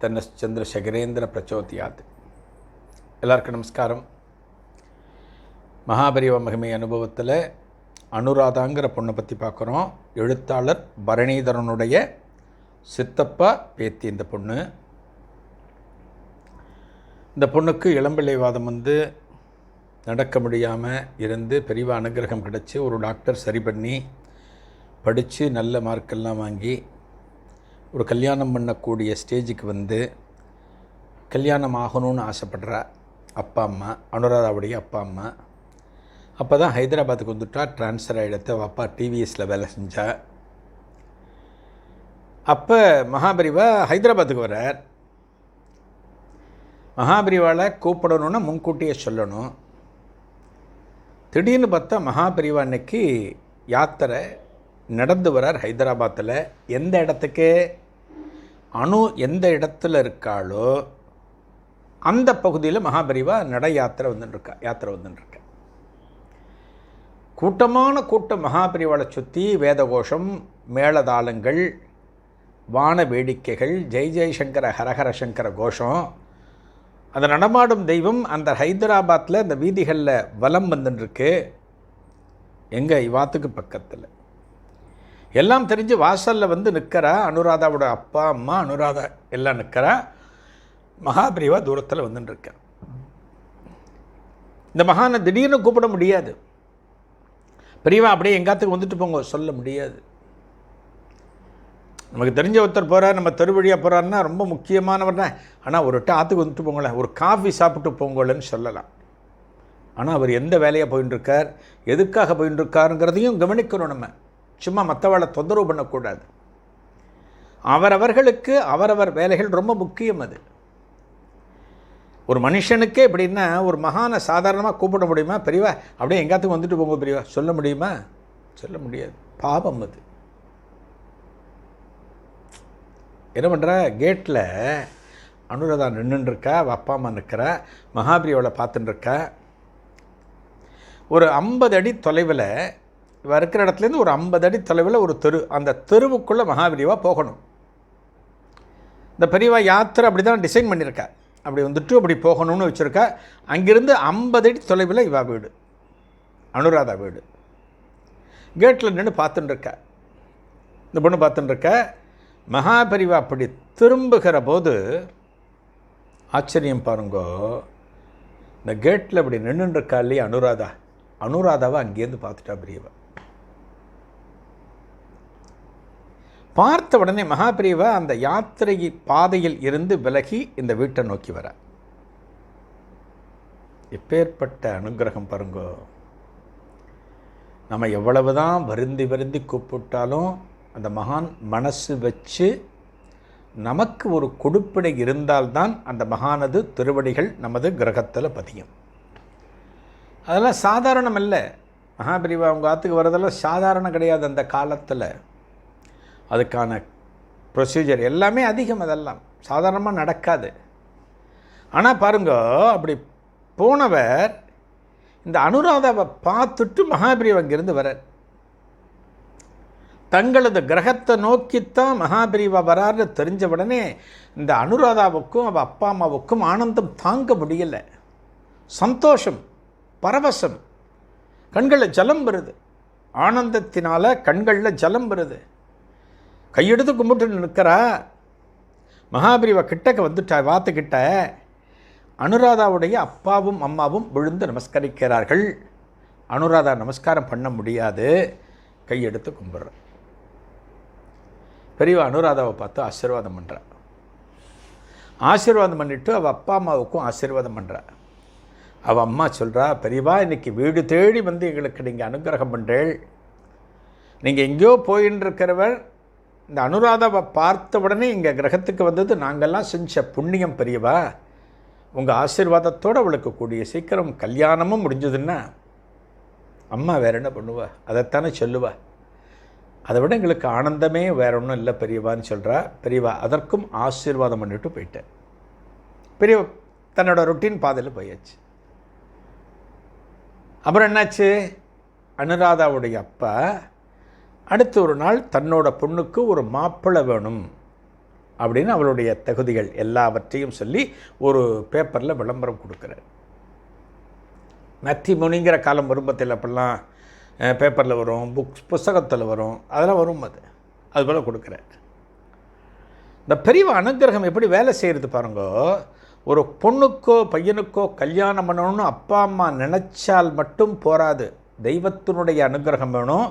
தன்னச்சந்திரசேகரேந்திர பிரச்சோதியாத் எல்லாருக்கும் நமஸ்காரம் மகாபரிவ மகிமை அனுபவத்தில் அனுராதாங்கிற பொண்ணை பற்றி பார்க்குறோம் எழுத்தாளர் பரணிதரனுடைய சித்தப்பா பேத்தி இந்த பொண்ணு இந்த பொண்ணுக்கு இளம்பிள்ளைவாதம் வந்து நடக்க முடியாமல் இருந்து பெரியவா அனுகிரகம் கிடச்சி ஒரு டாக்டர் சரி பண்ணி படித்து நல்ல மார்க்கெல்லாம் வாங்கி ஒரு கல்யாணம் பண்ணக்கூடிய ஸ்டேஜுக்கு வந்து கல்யாணம் ஆகணும்னு ஆசைப்படுற அப்பா அம்மா அனுராதாவுடைய அப்பா அம்மா. அப்போ தான் ஹைதராபாத்துக்கு வந்துட்டா ட்ரான்ஸ்ஃபர் ஆகிடத்த அவள் அப்பா டிவிஎஸில் வேலை செஞ்சா. அப்போ மகாபரிவா ஹைதராபாத்துக்கு வரார் மகாபரிவாளை கூப்பிடணுன்னா முன்கூட்டியே சொல்லணும். திடீர்னு பார்த்தா மகாபரிவா அன்னைக்கு யாத்திரை நடந்து வரார் ஹைதராபாத்தில். எந்த இடத்துக்கு? அணு எந்த இடத்துல இருக்காளோ அந்த பகுதியில் மகாபரிவா நட யாத்திரை வந்துட்டுருக்கா யாத்திரை வந்துட்டுருக்க கூட்டமான கூட்டம் மகாபரிவாளை சுற்றி வேதகோஷம் மேளதாளங்கள் வான வேடிக்கைகள் ஜெய் ஜெய்சங்கர ஹரஹர சங்கர கோஷம். அந்த நடமாடும் தெய்வம் அந்த ஹைதராபாத்தில் அந்த வீதிகளில் வலம் வந்துட்டுருக்கு எங்கள் இவாத்துக்கு பக்கத்தில். எல்லாம் தெரிஞ்சு வாசலில் வந்து நிற்கிறா அனுராதாவோட அப்பா அம்மா அனுராதா எல்லாம் நிற்கிறா மகாபிரிவா தூரத்தில் வந்துட்டுருக்க இந்த மகானை திடீர்னு கூப்பிட முடியாது. பெரியவா அப்படியே எங்காத்துக்கு வந்துட்டு போங்க. சொல்ல முடியாது. நமக்கு தெரிஞ்ச ஒருத்தர் போகிறார் நம்ம தெருவழியாக போகிறாருன்னா ரொம்ப முக்கியமானவர் தான். ஆனால் ஒரு ஆற்றுக்கு வந்துட்டு போங்களேன். ஒரு காஃபி சாப்பிட்டு போங்களேன்னு சொல்லலாம். ஆனால் அவர் எந்த வேலையாக போயின்னு இருக்கார் எதுக்காக போயின்னு இருக்காருங்கிறதையும் கவனிக்கணும் நம்ம. சும்மா மற்றவளை தொந்தரவு பண்ணக்கூடாது. அவரவர்களுக்கு அவரவர் வேலைகள் ரொம்ப முக்கியம் அது. ஒரு மனுஷனுக்கே எப்படின்னா ஒரு மகானை சாதாரணமாக கூப்பிட முடியுமா? பெரியவா அப்படியே எங்காத்துக்கு வந்துட்டு போங்க பெரியவா? சொல்ல முடியுமா? சொல்ல முடியாது. பாவம் அது. என்ன பண்ணுறா கேட்டில் அனுராதா நின்றுருக்கா அவள் அப்பா அம்மா நிற்கிறா மகாபிரியோட பார்த்துட்டுருக்கா ஒரு ஐம்பது அடி தொலைவில் இவ இருக்கிற இடத்துலேருந்து ஒரு ஐம்பது அடி தொலைவில் ஒரு தெரு. அந்த தெருவுக்குள்ளே மகாபிரிவா போகணும். இந்த பெரியவா யாத்திரை அப்படி தான் டிசைன் பண்ணியிருக்கா. அப்படி வந்துட்டு அப்படி போகணும்னு வச்சுருக்கா. அங்கிருந்து ஐம்பது அடி தொலைவில் இவா வீடு. அனுராதா வீடு. கேட்டில் நின்று பார்த்துட்டு இருக்கா இந்த பொண்ணு பார்த்துட்டு இருக்க மகாபரிவா அப்படி திரும்புகிற போது ஆச்சரியம் பாருங்கோ. இந்த கேட்டில் அப்படி நின்றுருக்கா இல்லையா அனுராதா? அனுராதாவை அங்கேருந்து பார்த்துட்டா பெரியவா. பார்த்த உடனே மகாபிரிவா அந்த யாத்திரை பாதையில் இருந்து விலகி இந்த வீட்டை நோக்கி வர. எப்பேற்பட்ட அனுகிரகம் பாருங்கோ. நம்ம எவ்வளவுதான் வருந்தி வருந்தி கூப்பிட்டாலும் அந்த மகான் மனசு வச்சு நமக்கு ஒரு கொடுப்பினை இருந்தால்தான் அந்த மகானது திருவடிகள் நமது கிரகத்தில் பதியும். அதெல்லாம் சாதாரணம் இல்லை மகாபிரிவா அவங்க ஆற்றுக்கு வரதெல்லாம் சாதாரணம் கிடையாது அந்த காலத்தில். அதுக்கான ப்ரொசீஜர் எல்லாமே அதிகம் அதெல்லாம். சாதாரணமாக நடக்காது. ஆனால் பாருங்க அப்படி போனவர் இந்த அனுராதாவை பார்த்துட்டு மகாபிரிவ் அங்கிருந்து வரார் தங்களது கிரகத்தை நோக்கித்தான் மகாபிரிவா வரார்னு தெரிஞ்ச உடனே இந்த அனுராதாவுக்கும் அவள் அப்பா அம்மாவுக்கும் ஆனந்தம் தாங்க முடியலை. சந்தோஷம் பரவசம். கண்களில் ஜலம் வருது. ஆனந்தத்தினால் கண்களில் ஜலம் வருது. கையெடுத்து கும்பிட்டு நிற்கிறா. மகாபிரிவா கிட்டக்க வந்துட்டா வாத்துக்கிட்ட. அனுராதாவுடைய அப்பாவும் அம்மாவும் விழுந்து நமஸ்கரிக்கிறார்கள். அனுராதா நமஸ்காரம் பண்ண முடியாது. கையெடுத்து கும்பிட்ற. பெரியவா அனுராதாவை பார்த்து ஆசீர்வாதம் பண்ணுறா ஆசீர்வாதம் பண்ணிவிட்டு அவள் அப்பா அம்மாவுக்கும் ஆசீர்வாதம் பண்ணுறா அவள் அம்மா சொல்கிறா பெரியவா இன்றைக்கி வீடு தேடி வந்து எங்களுக்கு நீங்கள் அனுகிரகம் பண்ணுறேள் நீங்கள் எங்கேயோ போயின்னு இருக்கிறவர் இந்த அனுராதாவை பார்த்த உடனே இங்கே கிரகத்துக்கு வந்தது நாங்கள்லாம் செஞ்ச புண்ணியம் பெரியவா? உங்கள் ஆசீர்வாதத்தோடு அவளுக்கு கூடிய சீக்கிரம் கல்யாணமும் முடிஞ்சதுன்னா அம்மா வேற என்ன பண்ணுவா? அதைத்தானே சொல்லுவா. அதை விட எங்களுக்கு ஆனந்தமே வேற ஒன்றும் இல்லை பெரியவான்னு சொல்கிறா பெரியவா அதற்கும் ஆசீர்வாதம் பண்ணிட்டு போயிட்டேன். பெரியவா தன்னோட ரொட்டீன் பாதையில் போயாச்சு. அப்புறம் என்னாச்சு? அனுராதாவுடைய அப்பா அடுத்த ஒரு நாள் தன்னோட பொண்ணுக்கு ஒரு மாப்பிள்ளை வேணும் அப்படின்னு அவளுடைய தகுதிகள் எல்லாவற்றையும் சொல்லி ஒரு பேப்பரில் விளம்பரம் கொடுக்குறார். மேத்திமோனிங்கிற காலம் வரும்பத்தில் அப்பெல்லாம் பேப்பரில் வரும் புக்ஸ் புஸ்தகத்தில் வரும் அதெல்லாம் வரும் அது. அது போல் கொடுக்குறார். இந்த பெரிய அனுகிரகம் எப்படி வேலை செய்கிறது பாருங்கோ ஒரு பொண்ணுக்கோ பையனுக்கோ கல்யாணம் பண்ணணும்னு அப்பா அம்மா நினச்சால் மட்டும் போராது. தெய்வத்தினுடைய அனுகிரகம் வேணும்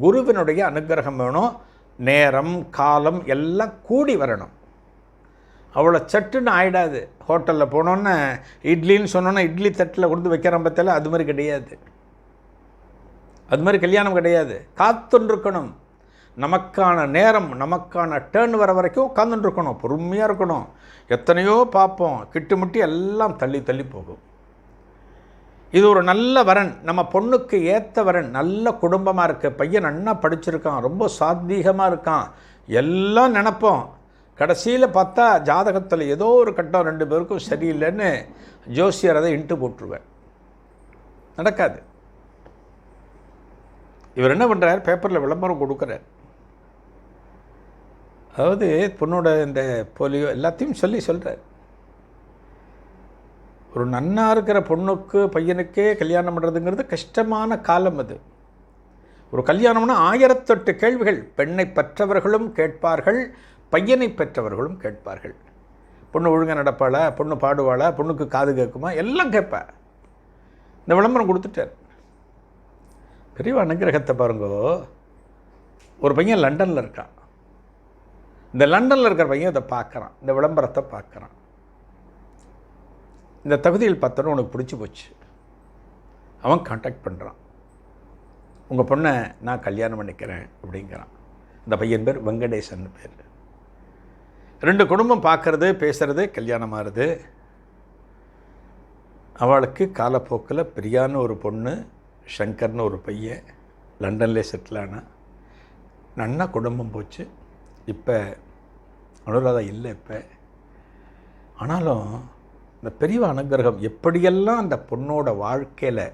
குருவினுடைய அனுகிரகம் வேணும் நேரம் காலம் எல்லாம் கூடி வரணும். அவ்வளோ சட்டுன்னு ஆயிடாது. ஹோட்டலில் போனோன்னே இட்லின்னு சொன்னோன்னா இட்லி தட்டில் கொடுத்து வைக்கிற பார்த்தால அது மாதிரி கிடையாது. அது மாதிரி கல்யாணம் கிடையாது. காத்துருக்கணும் நமக்கான நேரம் நமக்கான டேர்ன் வர வரைக்கும் உட்காந்துட்டு இருக்கணும் பொறுமையாக இருக்கணும். எத்தனையோ பார்ப்போம். கிட்டுமுட்டி எல்லாம் தள்ளி தள்ளி போகும். இது ஒரு நல்ல வரன். நம்ம பொண்ணுக்கு ஏற்ற வரன். நல்ல குடும்பமாக இருக்குது பையன் நன்னா படிச்சிருக்கான். ரொம்ப சாத்வீகமாக இருக்கான். எல்லாம் நினப்போம். கடைசியில் பார்த்தா ஜாதகத்தில் ஏதோ ஒரு கட்டம் ரெண்டு பேருக்கும் சரியில்லைன்னு ஜோசியர் அதை இன்ட்டு போட்டுருவேன் நடக்காது. இவர் என்ன பண்ணுறார் பேப்பரில் விளம்பரம் கொடுக்குறார். அதாவது பொண்ணோட இந்த போலியோ எல்லாத்தையும் சொல்லி சொல்கிறார் ஒரு நன்னாக இருக்கிற பொண்ணுக்கு பையனுக்கே கல்யாணம் பண்ணுறதுங்கிறது கஷ்டமான காலம் அது. ஒரு கல்யாணம்னா ஆயிரத்தெட்டு கேள்விகள். பெண்ணை பெற்றவர்களும் கேட்பார்கள் பையனை பெற்றவர்களும் கேட்பார்கள். பொண்ணு ஒழுங்காக நடப்பாளா? பொண்ணு பாடுவாளா? பொண்ணுக்கு காது கேட்குமா? எல்லாம் கேட்பேன் இந்த விளம்பரம் கொடுத்துட்டார். பெரிய அனுகிரகத்தை பாருங்கோ. ஒரு பையன் லண்டனில் இருக்கான். இந்த லண்டனில் இருக்கிற பையன் இதை பார்க்குறான். இந்த விளம்பரத்தை பார்க்குறான். இந்த தகுதியில் பார்த்தோன்னு உனக்கு பிடிச்சி போச்சு. அவன் காண்டாக்ட் பண்ணுறான் உங்கள் பொண்ணை நான் கல்யாணம் பண்ணிக்கிறேன் அப்படிங்கிறான். இந்த பையன் பேர் வெங்கடேசன் பேர். ரெண்டு குடும்பம் பார்க்குறது பேசுகிறது கல்யாணம் ஆகுது அவளுக்கு காலப்போக்கில் பிரியான்னு ஒரு பொண்ணு ஷங்கர்னு ஒரு பையன் லண்டன்லேயே செட்டில் ஆனால் நன்னா குடும்பம் போச்சு. இப்போ அனுராதா இல்லை இப்போ. ஆனாலும் இந்த பெரிய அனுகிரகம் எப்படியெல்லாம் அந்த பொண்ணோட வாழ்க்கையில்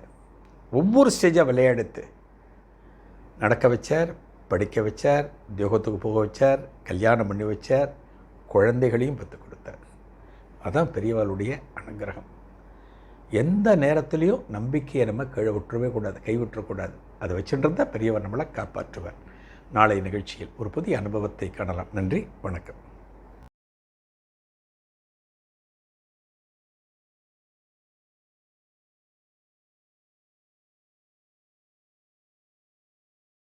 ஒவ்வொரு ஸ்டேஜாக விளையாடுத்து நடக்க வச்சார் படிக்க வச்சார் தியோகத்துக்கு போக வச்சார் கல்யாணம் பண்ணி வச்சார் குழந்தைகளையும் பத்து கொடுத்தார். அதான் பெரியவாளுடைய அனுகிரகம். எந்த நேரத்துலையும் நம்பிக்கையை நம்ம கீழே விட்டுறவே கூடாது. கைவிட்டுறக்கூடாது அதை வச்சுட்டு பெரியவர் நம்மளை காப்பாற்றுவார். நாளை நிகழ்ச்சியில் ஒரு புதிய அனுபவத்தை காணலாம். நன்றி வணக்கம்.